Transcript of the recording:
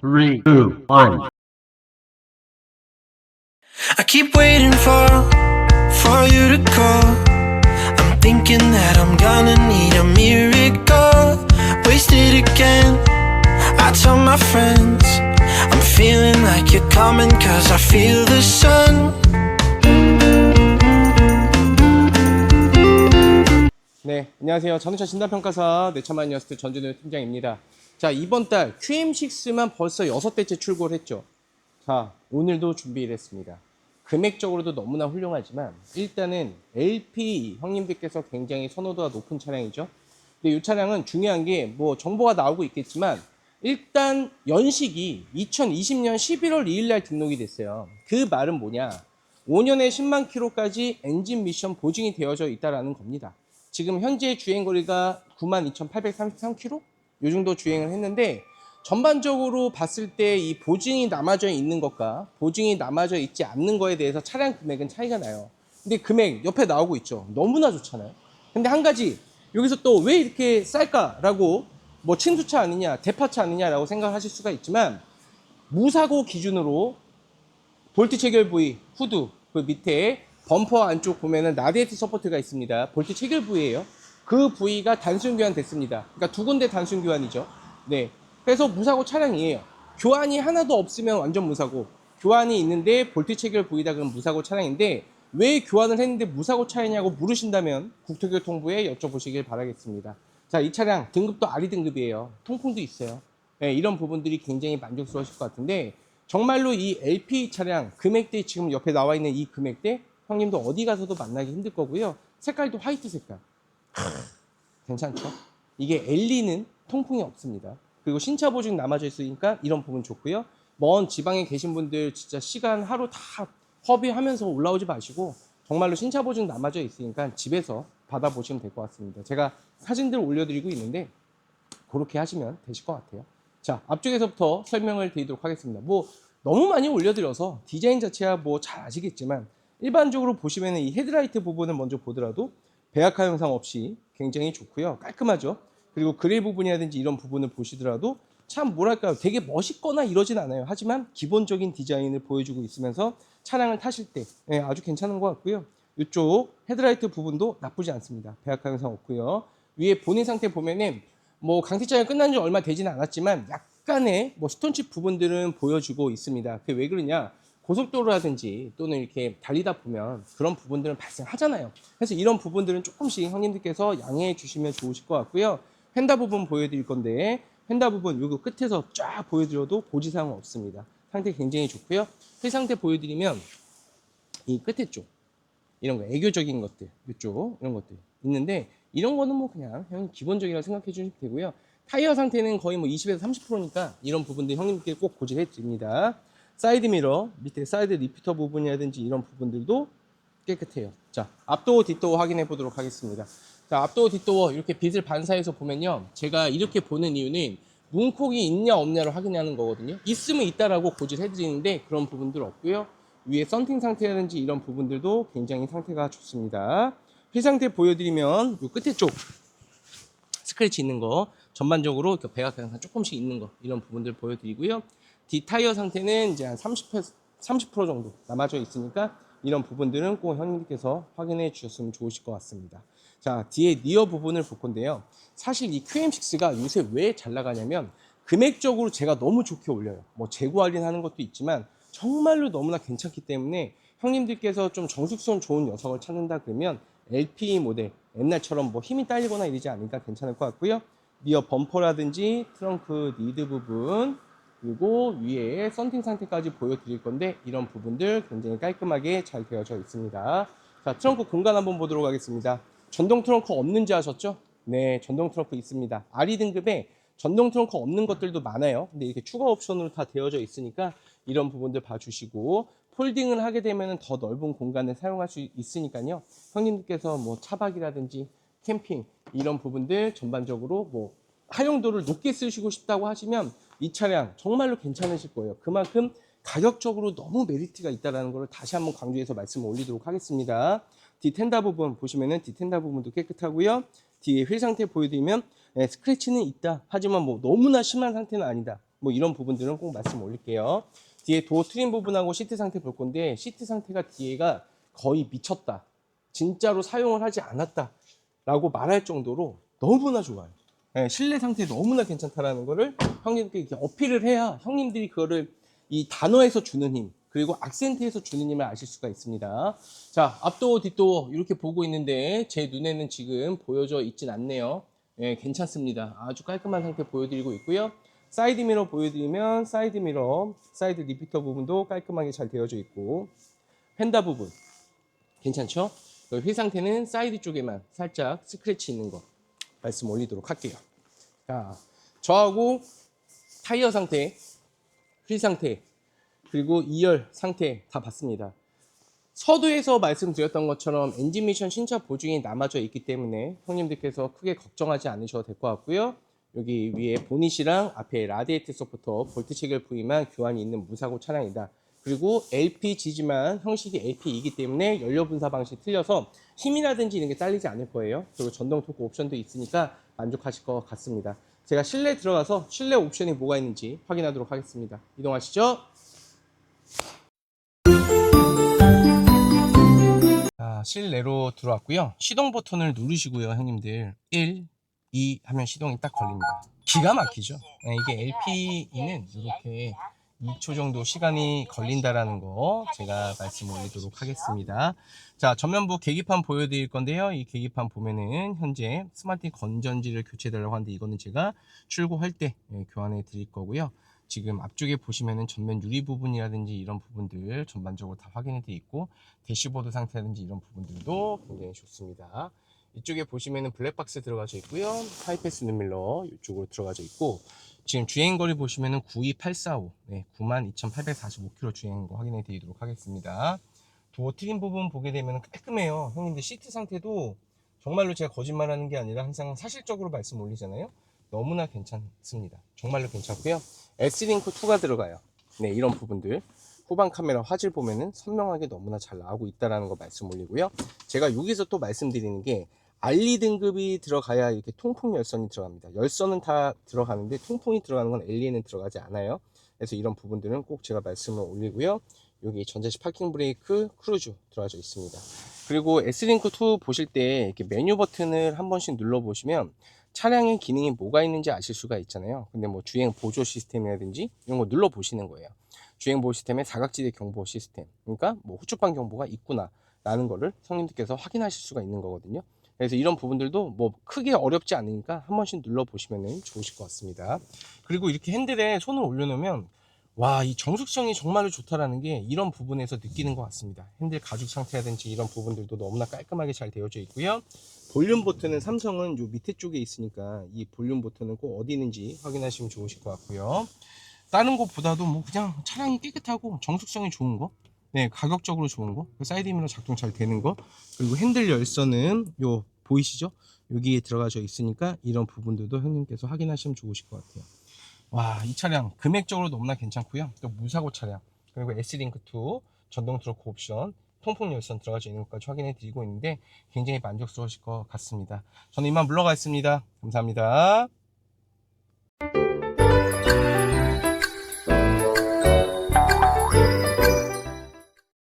Three, two, one. I keep waiting for for you to call. I'm thinking that I'm gonna need a miracle. Wasted again. I tell my friends I'm feeling like you're coming cause I feel the sun. 네, 안녕하세요. 자동차 진단평가사 내차만 여스트 전준우 팀장입니다. 자, 이번 달 QM6만 벌써 여섯 대째 출고를 했죠. 자, 오늘도 준비를 했습니다. 금액적으로도 너무나 훌륭하지만 일단은 LP 형님들께서 굉장히 선호도가 높은 차량이죠. 근데 이 차량은 중요한 게 뭐 정보가 나오고 있겠지만 일단 연식이 2020년 11월 2일 날 등록이 됐어요. 그 말은 뭐냐? 5년에 10만 킬로까지 엔진 미션 보증이 되어져 있다라는 겁니다. 지금 현재 주행 거리가 92,833km? 요 정도 주행을 했는데 전반적으로 봤을 때 이 보증이 남아져 있는 것과 보증이 남아져 있지 않는 거에 대해서 차량 금액은 차이가 나요. 근데 금액 옆에 나오고 있죠. 너무나 좋잖아요. 근데 한 가지 여기서 또 왜 이렇게 쌀까라고 뭐 친수차 아니냐, 대파차 아니냐라고 생각하실 수가 있지만 무사고 기준으로 볼트 체결 부위, 후드, 그 밑에 범퍼 안쪽 보면은 라디에이터 서포트가 있습니다. 볼트 체결 부위예요. 그 부위가 단순 교환 됐습니다. 그러니까 두 군데 단순 교환이죠. 네. 그래서 무사고 차량이에요. 교환이 하나도 없으면 완전 무사고, 교환이 있는데 볼트 체결 부위다 그러면 무사고 차량인데 왜 교환을 했는데 무사고 차이냐고 물으신다면 국토교통부에 여쭤보시길 바라겠습니다. 자, 이 차량 등급도 R이 등급이에요. 통풍도 있어요. 네, 이런 부분들이 굉장히 만족스러우실 것 같은데 정말로 이 LP 차량 금액대 지금 옆에 나와 있는 이 금액대 형님도 어디 가서도 만나기 힘들 거고요. 색깔도 화이트 색깔. 괜찮죠? 이게 엘리는 통풍이 없습니다. 그리고 신차 보증 남아져 있으니까 이런 부분 좋고요. 먼 지방에 계신 분들 진짜 시간 하루 다 허비하면서 올라오지 마시고 정말로 신차 보증 남아져 있으니까 집에서 받아보시면 될 것 같습니다. 제가 사진들 올려드리고 있는데 그렇게 하시면 되실 것 같아요. 자, 앞쪽에서부터 설명을 드리도록 하겠습니다. 뭐 너무 많이 올려드려서 디자인 자체야 뭐 잘 아시겠지만 일반적으로 보시면 이 헤드라이트 부분을 먼저 보더라도 배악화 현상 없이 굉장히 좋고요. 깔끔하죠. 그리고 그릴 부분이라든지 이런 부분을 보시더라도 참 뭐랄까요. 되게 멋있거나 이러진 않아요. 하지만 기본적인 디자인을 보여주고 있으면서 차량을 타실 때 예, 아주 괜찮은 것 같고요. 이쪽 헤드라이트 부분도 나쁘지 않습니다. 배악화 현상 없고요. 위에 본인 상태 보면은 뭐 강태차가 끝난 지 얼마 되지는 않았지만 약간의 뭐 스톤칩 부분들은 보여주고 있습니다. 그게 왜 그러냐? 고속도로라든지 또는 이렇게 달리다 보면 그런 부분들은 발생하잖아요. 그래서 이런 부분들은 조금씩 형님들께서 양해해 주시면 좋으실 것 같고요. 휀다 부분 보여드릴 건데 휀다 부분 요거 끝에서 쫙 보여드려도 고지사항은 없습니다. 상태 굉장히 좋고요. 휠 상태 보여드리면 이 끝에 쪽 이런 거 애교적인 것들 이쪽 이런 것들 있는데 이런 거는 뭐 그냥 형 기본적이라고 생각해 주시면 되고요. 타이어 상태는 거의 뭐 20에서 30%니까 이런 부분들 형님께 꼭 고지해 드립니다. 사이드 미러, 밑에 사이드 리피터 부분이라든지 이런 부분들도 깨끗해요. 자, 앞도어, 뒷도어 확인해 보도록 하겠습니다. 자, 앞도어, 뒷도어 이렇게 빛을 반사해서 보면요. 제가 이렇게 보는 이유는 문콕이 있냐 없냐를 확인하는 거거든요. 있으면 있다라고 고지를 해드리는데 그런 부분들 없고요. 위에 썬팅 상태라든지 이런 부분들도 굉장히 상태가 좋습니다. 휠 상태 보여드리면 이 끝에 쪽 스크래치 있는 거 전반적으로 그 배각 현상 조금씩 있는 거 이런 부분들 보여드리고요. 뒤 타이어 상태는 이제 한 30%, 30% 정도 남아져 있으니까 이런 부분들은 꼭 형님께서 확인해 주셨으면 좋으실 것 같습니다. 자, 뒤에 니어 부분을 볼 건데요. 사실 이 QM6가 요새 왜 잘 나가냐면 금액적으로 제가 너무 좋게 올려요. 뭐 재고 할인하는 것도 있지만 정말로 너무나 괜찮기 때문에 형님들께서 좀 정숙성 좋은 녀석을 찾는다 그러면 LP 모델 옛날처럼 뭐 힘이 딸리거나 이러지 않으니까 괜찮을 것 같고요. 리어 범퍼라든지 트렁크 리드 부분 그리고 위에 썬팅 상태까지 보여드릴 건데 이런 부분들 굉장히 깔끔하게 잘 되어져 있습니다. 자 트렁크 공간 한번 보도록 하겠습니다. 전동 트렁크 없는지 아셨죠? 네, 전동 트렁크 있습니다. RE 등급에 전동 트렁크 없는 것들도 많아요. 근데 이렇게 추가 옵션으로 다 되어져 있으니까 이런 부분들 봐주시고 폴딩을 하게 되면 더 넓은 공간을 사용할 수 있으니까요. 형님들께서 뭐 차박이라든지 캠핑 이런 부분들 전반적으로 뭐 활용도를 높게 쓰시고 싶다고 하시면 이 차량 정말로 괜찮으실 거예요. 그만큼 가격적으로 너무 메리트가 있다는 것을 다시 한번 강조해서 말씀을 올리도록 하겠습니다. 디텐다 부분 보시면은 디텐다 부분도 깨끗하고요. 뒤에 휠 상태 보여드리면 예, 스크래치는 있다. 하지만 뭐 너무나 심한 상태는 아니다. 뭐 이런 부분들은 꼭 말씀 올릴게요. 뒤에 도어 트림 부분하고 시트 상태 볼 건데 시트 상태가 뒤에가 거의 미쳤다. 진짜로 사용을 하지 않았다. 라고 말할 정도로 너무나 좋아요. 예, 실내 상태 너무나 괜찮다라는 거를 형님들께 이렇게 어필을 해야 형님들이 그거를 이 단어에서 주는 힘 그리고 악센트에서 주는 힘을 아실 수가 있습니다. 자 앞도어 뒷도어 이렇게 보고 있는데 제 눈에는 지금 보여져 있진 않네요. 예, 괜찮습니다. 아주 깔끔한 상태 보여드리고 있고요. 사이드 미러 보여드리면 사이드 미러, 사이드 리피터 부분도 깔끔하게 잘 되어져 있고 펜다 부분 괜찮죠? 그휠 상태는 사이드 쪽에만 살짝 스크래치 있는 거 말씀 올리도록 할게요. 자, 저하고 타이어 상태, 휠 상태, 그리고 2열 상태 다 봤습니다. 서두에서 말씀드렸던 것처럼 엔진 미션 신차 보증이 남아져 있기 때문에 형님들께서 크게 걱정하지 않으셔도 될 것 같고요. 여기 위에 보닛이랑 앞에 라디에이트 서포터 볼트 체결 부위만 교환이 있는 무사고 차량이다. 그리고 LPG지만 형식이 LP이기 때문에 연료 분사 방식이 틀려서 힘이라든지 이런 게 딸리지 않을 거예요. 그리고 전동 토크 옵션도 있으니까 만족하실 것 같습니다. 제가 실내 들어가서 실내 옵션이 뭐가 있는지 확인하도록 하겠습니다. 이동하시죠. 자, 실내로 들어왔고요. 시동 버튼을 누르시고요, 형님들. 1, 2 하면 시동이 딱 걸립니다. 기가 막히죠. 네, 이게 LPE는 이렇게 2초 정도 시간이 걸린다라는 거 제가 말씀 올리도록 하겠습니다. 자, 전면부 계기판 보여드릴 건데요. 이 계기판 보면은 현재 스마트 건전지를 교체해달라고 하는데 이거는 제가 출고할 때 예, 교환해 드릴 거고요. 지금 앞쪽에 보시면은 전면 유리 부분이라든지 이런 부분들 전반적으로 다 확인이 돼 있고 대시보드 상태라든지 이런 부분들도 굉장히 좋습니다. 이쪽에 보시면은 블랙박스 들어가져 있고요. 하이패스 눈밀러 이쪽으로 들어가져 있고 지금 주행거리 보시면은 92845 네, 92,845km 주행한 거 확인해 드리도록 하겠습니다. 도어 트림 부분 보게 되면 깔끔해요. 형님들 시트 상태도 정말로 제가 거짓말하는 게 아니라 항상 사실적으로 말씀 올리잖아요. 너무나 괜찮습니다. 정말로 괜찮고요. S링크 2가 들어가요. 네, 이런 부분들. 후방 카메라 화질 보면은 선명하게 너무나 잘 나오고 있다라는 거 말씀 올리고요. 제가 여기서 또 말씀드리는 게 알리 등급이 들어가야 이렇게 통풍 열선이 들어갑니다. 열선은 다 들어가는데 통풍이 들어가는 건 엘리에는 들어가지 않아요. 그래서 이런 부분들은 꼭 제가 말씀을 올리고요. 여기 전자식 파킹 브레이크 크루즈 들어가져 있습니다. 그리고 S링크 2 보실 때 이렇게 메뉴 버튼을 한 번씩 눌러 보시면 차량의 기능이 뭐가 있는지 아실 수가 있잖아요. 근데 뭐 주행 보조 시스템이라든지 이런 거 눌러 보시는 거예요. 주행 보호 시스템에 사각지대 경보 시스템. 그러니까 뭐 후추방 경보가 있구나라는 거를 성님들께서 확인하실 수가 있는 거거든요. 그래서 이런 부분들도 뭐 크게 어렵지 않으니까 한 번씩 눌러 보시면 좋으실 것 같습니다. 그리고 이렇게 핸들에 손을 올려놓으면 와, 이 정숙성이 정말로 좋다라는 게 이런 부분에서 느끼는 것 같습니다. 핸들 가죽 상태라든지 이런 부분들도 너무나 깔끔하게 잘 되어져 있고요. 볼륨 버튼은 삼성은 요 밑에 쪽에 있으니까 이 볼륨 버튼은 꼭 어디 있는지 확인하시면 좋으실 것 같고요. 다른 것보다도 뭐 그냥 차량이 깨끗하고 정숙성이 좋은 거, 네 가격적으로 좋은 거, 그 사이드 미러 작동 잘 되는 거, 그리고 핸들 열선은 요 보이시죠? 여기에 들어가져 있으니까 이런 부분들도 형님께서 확인하시면 좋으실 것 같아요. 와, 이 차량 금액적으로 너무나 괜찮고요. 또 무사고 차량 그리고 S링크2 전동 트로크 옵션 통풍 열선 들어가져 있는 것까지 확인해 드리고 있는데 굉장히 만족스러우실 것 같습니다. 저는 이만 물러가겠습니다. 감사합니다.